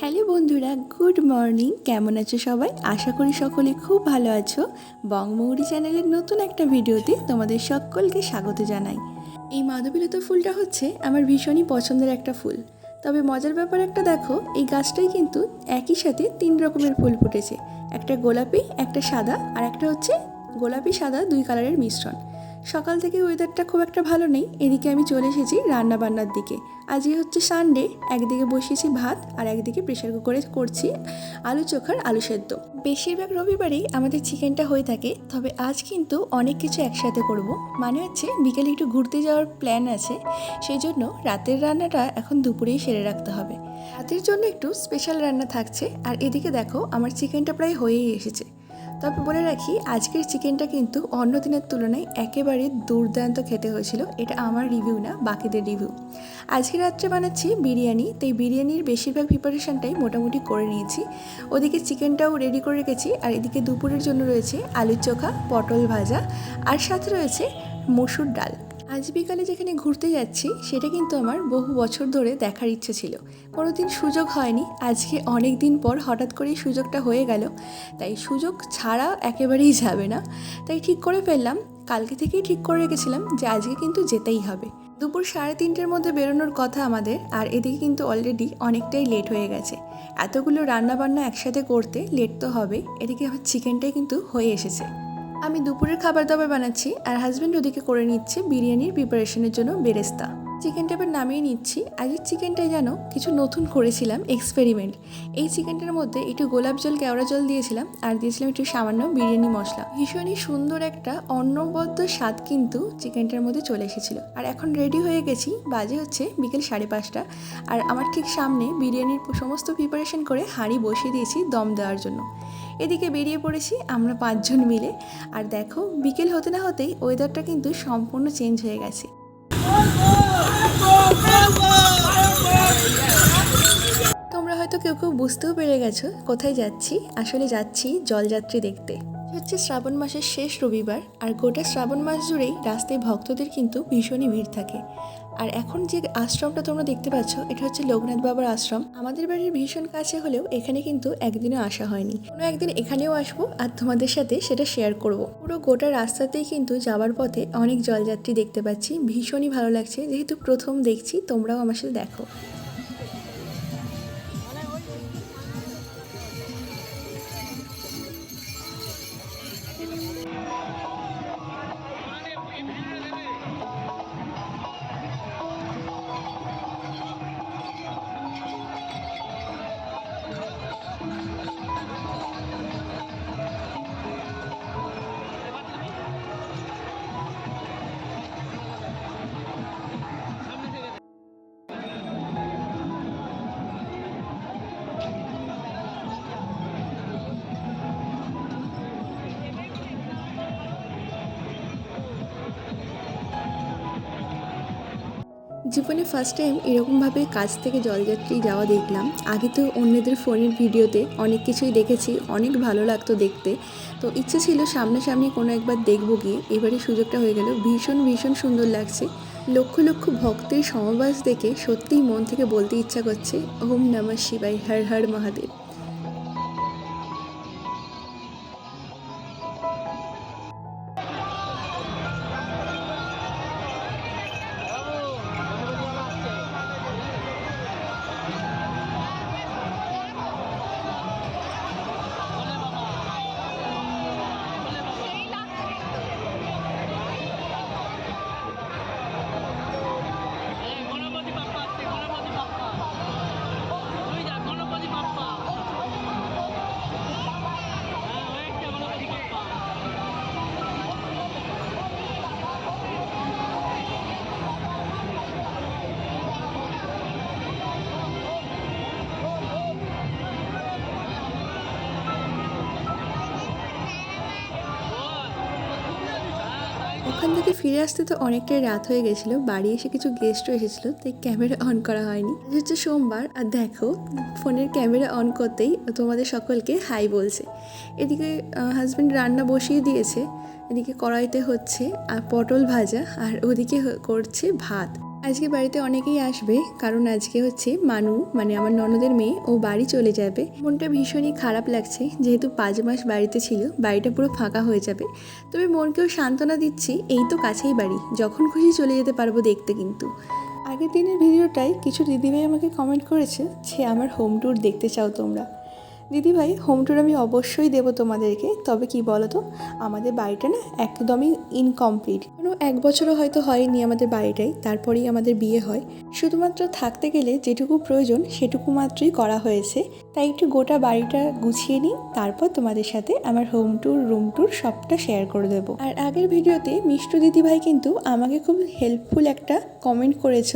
Hello বন্ধুরা, good morning. কেমন আছো সবাই? আশা করি সকলে খুব ভালো আছো। বংমৌরি চ্যানেলের নতুন একটা ভিডিওতে তোমাদের সকলকে স্বাগত জানাই। এই মাধবীলতা ফুলটা হচ্ছে আমার ভীষণই পছন্দের একটা ফুল। তবে মজার ব্যাপার একটা দেখো, এই গাছটাই কিন্তু একই সাথে তিন রকমের ফুল ফুটেছে। একটা গোলাপি, একটা সাদা, আর একটা হচ্ছে গোলাপি, সাদা দুই কালারের মিশ্রণ। সকাল থেকে ওয়েদারটা খুব একটা ভালো নেই, এদিকে আমি চলে এসেছি রান্না বান্নার দিকে। আজকে হচ্ছে সানডে একদিকে বসিয়েছি ভাত আর একদিকে প্রেশার কুকারে করছি আলু চোখার আলু সেদ্ধ। বেশিরভাগ রবিবারেই আমাদের চিকেনটা হয়ে থাকে, তবে আজ কিন্তু অনেক কিছু একসাথে করব। মানে হচ্ছে বিকেলে একটু ঘুরতে যাওয়ার প্ল্যান আছে, সেই জন্য রাতের রান্নাটা এখন দুপুরেই সেরে রাখতে হবে। রাতের জন্য একটু স্পেশাল রান্না থাকছে, আর এদিকে দেখো আমার চিকেনটা প্রায় হয়েই এসেছে। তবে বলে রাখি, আজকের চিকেনটা কিন্তু অন্য দিনের তুলনায় একেবারে দুর্দান্ত খেতে হয়েছিল। এটা আমার রিভিউ না, বাকিদের রিভিউ। আজকে রাত্রে বানাচ্ছি বিরিয়ানি, তাই বিরিয়ানির বেশিরভাগ প্রিপারেশানটাই মোটামুটি করে নিয়েছি। ওদিকে চিকেনটাও রেডি করে রেখেছি, আর এদিকে দুপুরের জন্য রয়েছে আলুর চোখা, পটল ভাজা, আর সাথে রয়েছে মসুর ডাল। আজ বিকালে যেখানে ঘুরতে যাচ্ছি, সেটা কিন্তু আমার বহু বছর ধরে দেখার ইচ্ছে ছিল। কোনোদিন সুযোগ হয়নি। আজকে অনেক দিন পর হঠাৎ করেই সুযোগটা হয়ে গেল। তাই সুযোগ ছাড়া একেবারেই যাবে না। তাই ঠিক করে ফেললাম। কালকে থেকেই ঠিক করে রেখেছিলাম যে আজকে কিন্তু যেতেই হবে। দুপুর সাড়ে তিনটের মধ্যে বেরোনোর কথা আমাদের, আর এদিকে কিন্তু অলরেডি অনেকটাই লেট হয়ে গেছে। এতগুলো রান্না বান্না একসাথে করতে লেট তো হবে এদিকে আমার চিকেনটাই কিন্তু হয়ে এসেছে। আমি দুপুরের খাবার দাবার বানাচ্ছি আর হাজব্যান্ড ওদিকে করে নিচ্ছে বিরিয়ানির প্রিপারেশনের জন্য বেরেস্তা। চিকেনটা এবার নামিয়ে নিচ্ছি। আজকের চিকেনটাই যেন কিছু নতুন করেছিলাম এক্সপেরিমেন্ট এই চিকেনটার মধ্যে একটু গোলাপ জল, কেওড়া জল দিয়েছিলাম আর দিয়েছিলাম একটু সামান্য বিরিয়ানি মশলা। ভীষণই সুন্দর একটা অন্নবদ্ধ স্বাদ কিন্তু চিকেনটার মধ্যে চলে এসেছিল। আর এখন রেডি হয়ে গেছি, বাজে হচ্ছে বিকেল সাড়ে পাঁচটা। আর আমার ঠিক সামনে বিরিয়ানির সমস্ত প্রিপারেশন করে হাঁড়ি বসিয়ে দিয়েছি দম দেওয়ার জন্য। এদিকে বেরিয়ে পড়েছি আমরা পাঁচজন মিলে। আর দেখো, বিকেল হতে না হতেই ওয়েদারটা কিন্তু সম্পূর্ণ চেঞ্জ হয়ে গেছে। তোমরা হয়তো কেউ কেউ বুঝতেও পেরে গেছো কোথায় যাচ্ছি। আসলে যাচ্ছি জলযাত্রী দেখতে। হচ্ছে শ্রাবণ মাসের শেষ রবিবার, আর গোটা শ্রাবণ মাস জুড়েই রাস্তায় ভক্তদের কিন্তু ভীষণই ভিড় থাকে। আর এখন যে আশ্রমটা তোমরা দেখতে পাচ্ছ, এটা হচ্ছে লোকনাথ বাবার আশ্রম। আমাদের বাড়ির ভীষণ কাছে হলেও এখানে কিন্তু একদিনও আসা হয়নি। কোনো একদিন এখানেও আসব আর তোমাদের সাথে সেটা শেয়ার করব। পুরো গোটা রাস্তাতেই কিন্তু যাওয়ার পথে অনেক জলযাত্রী দেখতে পাচ্ছি। ভীষণই ভালো লাগছে। যেহেতু প্রথম দেখছি, তোমরাও আমার সাথে দেখো। জীবনে ফার্স্ট টাইম এরকমভাবে কাছ থেকে জলযাত্রী যাওয়া দেখলাম। আগে তো অন্যদের ফোনের ভিডিওতে অনেক কিছুই দেখেছি, অনেক ভালো লাগতো দেখতে। তো ইচ্ছে ছিল সামনাসামনি কোনো একবার দেখব গিয়ে। এবারে সুযোগটা হয়ে গেল, ভীষণ ভীষণ সুন্দর লাগছে। লক্ষ লক্ষ ভক্তের সমাবাস দেখে সত্যিই মন থেকে বলতে ইচ্ছা করছে, ওম নমঃ শিবাই হর হর মহাদেব। ওখান থেকে ফিরে আসতে তো অনেকটাই রাত হয়ে গেছিল, বাড়ি এসে কিছু গেস্টও এসেছিল, তাই ক্যামেরা অন করা হয়নি। হচ্ছে সোমবার, আর দেখো, ফোনের ক্যামেরা অন করতেই তোমাদের সকলকে হাই বলছে। এদিকে হাজব্যান্ড রান্না বসিয়ে দিয়েছে, এদিকে কড়াইতে হচ্ছে, আর পটল ভাজা, আর ওদিকে করছে ভাত। আজকে বাড়িতে অনেকেই আসবে, কারণ আজকে হচ্ছে মানু মানে আমার ননদের মেয়ে, ও বাড়ি চলে যাবে। মনটা ভীষণই খারাপ লাগছে, যেহেতু পাঁচ মাস বাড়িতে ছিল, বাড়িটা পুরো ফাঁকা হয়ে যাবে। তবে মনকেও সান্ত্বনা দিচ্ছি, এই তো কাছেই বাড়ি, যখন খুশি চলে যেতে পারব দেখতে কিন্তু। আগের দিনের ভিডিওটাই কিছু দিদিভাই আমাকে কমেন্ট করেছে যে, আমার হোম ট্যুর দেখতে চাও তোমরা। দিদিভাই হোম ট্যুর আমি অবশ্যই দেবো তোমাদেরকে। তবে কি বলো তো আমাদের বাড়িটা না একদমই ইনকমপ্লিট কোনো এক বছরও হয়তো হয়নি আমাদের বাড়িটাই, তারপরেই আমাদের বিয়ে হয়। শুধুমাত্র থাকতে গেলে যেটুকু প্রয়োজন, সেটুকু মাত্রই করা হয়েছে। তাই একটু গোটা বাড়িটা গুছিয়ে নিই, তারপর তোমাদের সাথে আমার হোম ট্যুর রুম ট্যুর সবটা শেয়ার করে দেবো। আর আগের ভিডিওতে মিষ্টু দিদিভাই কিন্তু আমাকে খুব হেল্পফুল একটা কমেন্ট করেছ।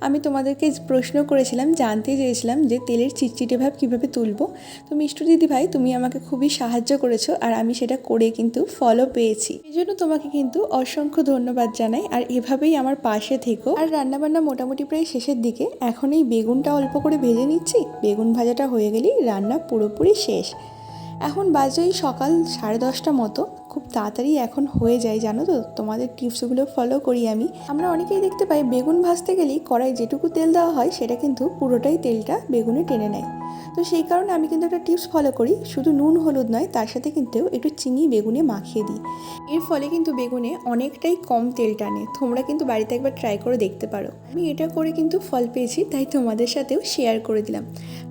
আমি তোমাদেরকে প্রশ্ন করেছিলাম, জানতে চেয়েছিলাম যে তেলের চিটচিটে ভাব কীভাবে তুলবো। তো মিষ্টু দিদিভাই তুমি আমাকে খুবই সাহায্য করেছ আর আমি সেটা করে কিন্তু ফলো পেয়েছি। এই জন্য তোমাকে কিন্তু অসংখ্য ধন্যবাদ জানাই আর এভাবেই আমার পাশে থেকো। আর রান্নাবান্না মোটামুটি প্রায় শেষের দিকে। এখন এই বেগুনটা অল্প করে ভেজে নিচ্ছি। বেগুন ভাজাটা হয়ে গেলেই রান্না পুরোপুরি শেষ। এখন বাজে ওই সকাল সাড়ে দশটা মতো। খুব তাড়াতাড়ি এখন হয়ে যায়, জানো তো? তোমাদের টিপসগুলো ফলো করি আমি। আমরা অনেকেই দেখতে পাই, বেগুন ভাজতে গেলেই কড়াই যেটুকু তেল দেওয়া হয়, সেটা কিন্তু পুরোটাই তেলটা বেগুনে টেনে নেয়। তো সেই কারণে আমি কিন্তু একটা টিপস ফলো করি। শুধু নুন, হলুদ নয়, তার সাথে কিন্তু একটু চিনি, বেগুনে মাখিয়ে দিই। এর ফলে কিন্তু বেগুনে অনেকটাই কম তেল টানে। তোমরা কিন্তু বাড়িতে একবার ট্রাই করে দেখতে পারো। আমি এটা করে কিন্তু ফল পেয়েছি, তাই তোমাদের সাথেও শেয়ার করে দিলাম।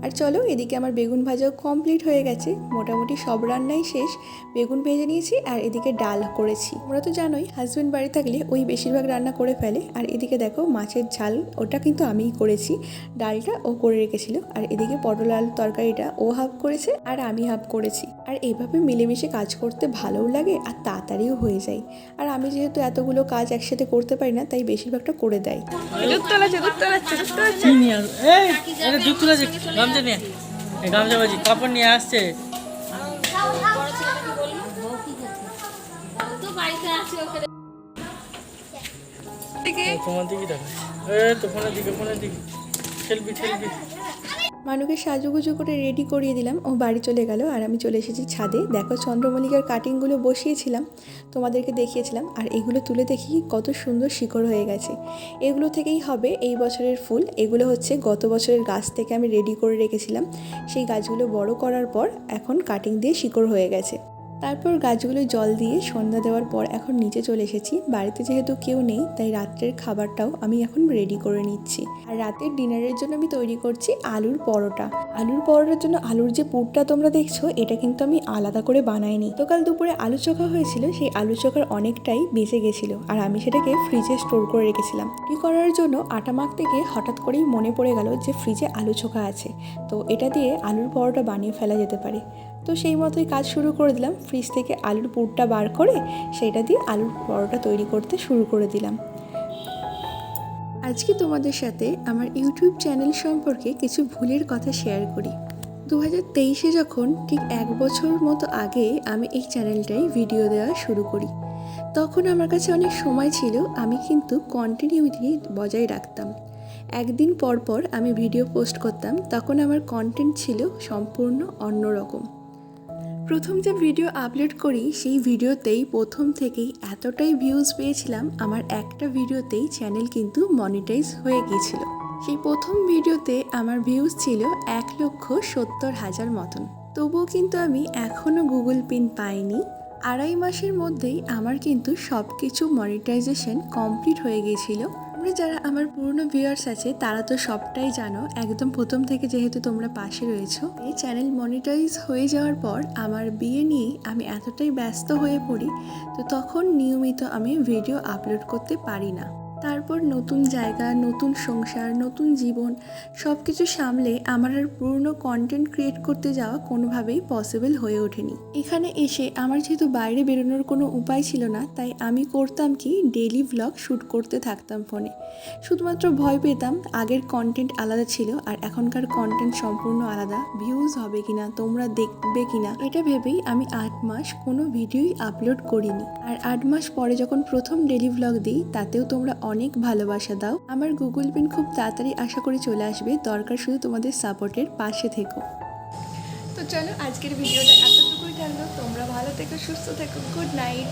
আর চলো, এদিকে আমার বেগুন ভাজাও কমপ্লিট হয়ে গেছে। মোটামুটি সব রান্নাই শেষ। বেগুন ভেজে নিয়েছি আর এদিকে ডাল করেছি। তোমরা তো জানোই হাজব্যান্ড বাড়ি থাকলে ওই বেশিরভাগ রান্না করে ফেলে। আর এদিকে দেখো, মাছের ঝাল, ওটা কিন্তু আমিই করেছি। ডালটা ও করে রেখেছিল। আর এদিকে পটল আলু তরকারিটা ও হাফ করেছে আর আমি হাফ করেছি। আর এইভাবে মিলেমিশে কাজ করতে ভালোও লাগে আর তাড়াতাড়িও হয়ে যায়। আর আমি যেহেতু এতগুলো কাজ একসাথে করতে পারি না তাই বেশিরভাগটা করে দেয়। কাপড় নিয়ে আসছে। তোমার দিকে দেখো এই তো ফোনের দিকে ফোনের দিকে। ঠেলবি ঠেলবি মানুকে সাজুগুজু করে রেডি করিয়ে দিলাম। ও বাড়ি চলে গেল আর আমি চলে এসেছি ছাদে। দেখো চন্দ্রমল্লিকার কাটিংগুলো বসিয়েছিলাম, তোমাদেরকে দেখিয়েছিলাম। আর এগুলো তুলে দেখি কত সুন্দর শিকড় হয়ে গেছে। এগুলো থেকেই হবে এই বছরের ফুল। এগুলো হচ্ছে গত বছরের গাছ থেকে আমি রেডি করে রেখেছিলাম। সেই গাছগুলো বড় করার পর এখন কাটিং দিয়ে শিকড় হয়ে গেছে। তারপর গাছগুলো জল দিয়ে সন্ধ্যা দেওয়ার পর এখন নিচে চলে এসেছি। বাড়িতে যেহেতু কেউ নেই, তাই রাত্রের খাবারটাও আমি এখন রেডি করে নিচ্ছি। আর রাতের ডিনারের জন্য আমি তৈরি করছি আলুর পরোটা। আলুর পরোটার জন্য আলুর যে পুরটা তোমরা দেখছ, এটা কিন্তু আমি আলাদা করে বানাইনি। তো কাল দুপুরে আলু চোখা হয়েছিল, সেই আলু চোখার অনেকটাই বেঁচে গেছিল, আর আমি সেটাকে ফ্রিজে স্টোর করে রেখেছিলাম। কি করার জন্য আটা মাখতে গিয়ে হঠাৎ করেই মনে পড়ে গেল যে ফ্রিজে আলু চোখা আছে। তো এটা দিয়ে আলুর পরোটা বানিয়ে ফেলা যেতে পারে। তো সেই মতোই কাজ শুরু করে দিলাম। ফ্রিজ থেকে আলুর পুরটা বার করে সেটা দিয়ে আলুর পরোটা তৈরি করতে শুরু করে দিলাম। আজকে তোমাদের সাথে আমার ইউটিউব চ্যানেল সম্পর্কে কিছু ভুলের কথা শেয়ার করি। দু হাজার তেইশে যখন ঠিক এক বছর মতো আগে আমি এই চ্যানেলটাই ভিডিও দেওয়া শুরু করি, তখন আমার কাছে অনেক সময় ছিল, আমি কিন্তু কন্টিনিউটি বজায় রাখতাম। একদিন পর পর আমি ভিডিও পোস্ট করতাম, তখন আমার কন্টেন্ট ছিল সম্পূর্ণ অন্যরকম। প্রথম যে ভিডিও আপলোড করি, সেই ভিডিওতেই প্রথম থেকেই এতটাই ভিউজ পেয়েছিলাম, আমার একটা ভিডিওতেই চ্যানেল কিন্তু মনিটাইজ হয়ে গিয়েছিল। সেই প্রথম ভিডিওতে আমার ভিউজ ছিল এক লক্ষ সত্তর হাজার মতন। তবুও কিন্তু আমি এখনও গুগল পিন পাইনি। আড়াই মাসের মধ্যেই আমার কিন্তু সব কিছু মনিটাইজেশন কমপ্লিট হয়ে গিয়েছিল। তোমরা যারা আমার পুরনো ভিউয়ার্স আছে, তারা তো সবটাই জানো, একদম প্রথম থেকে যেহেতু তোমরা পাশে রয়েছো। এই চ্যানেল মনিটাইজ হয়ে যাওয়ার পর আমার বিয়ে নিয়ে আমি এতটাই ব্যস্ত হয়ে পড়ি, তো তখন নিয়মিত আমি ভিডিও আপলোড করতে পারি না। তারপর নতুন জায়গা, নতুন সংসার, নতুন জীবন সব কিছু সামলে আমার আর পুরনো কন্টেন্ট ক্রিয়েট করতে যাওয়া কোনোভাবেই পসিবল হয়ে ওঠেনি। এখানে এসে আমার যেহেতু বাইরে বেরোনোর কোনো উপায় ছিল না, তাই আমি করতাম কি ডেলি ভ্লগ শ্যুট করতে থাকতাম ফোনে শুধুমাত্র ভয় পেতাম, আগের কন্টেন্ট আলাদা ছিল আর এখনকার কন্টেন্ট সম্পূর্ণ আলাদা ভিউজ হবে কিনা, তোমরা দেখবে কিনা, এটা ভেবেই আমি আট মাস কোনো ভিডিওই আপলোড করিনি। আর আট মাস পরে যখন প্রথম ডেলি ভ্লগ দিই, তাতেও তোমরা অনেক ভালোবাসা দাও। আমার গুগল পিন খুব তাড়াতাড়ি আশা করে চলে আসবে। দরকার শুধু তোমাদের সাপোর্টের পাশে থেকো। তো চলো আজকের ভিডিওটা এতটুকুই থাকল। তোমরা ভালো থেকো, সুস্থ থেকো। Good night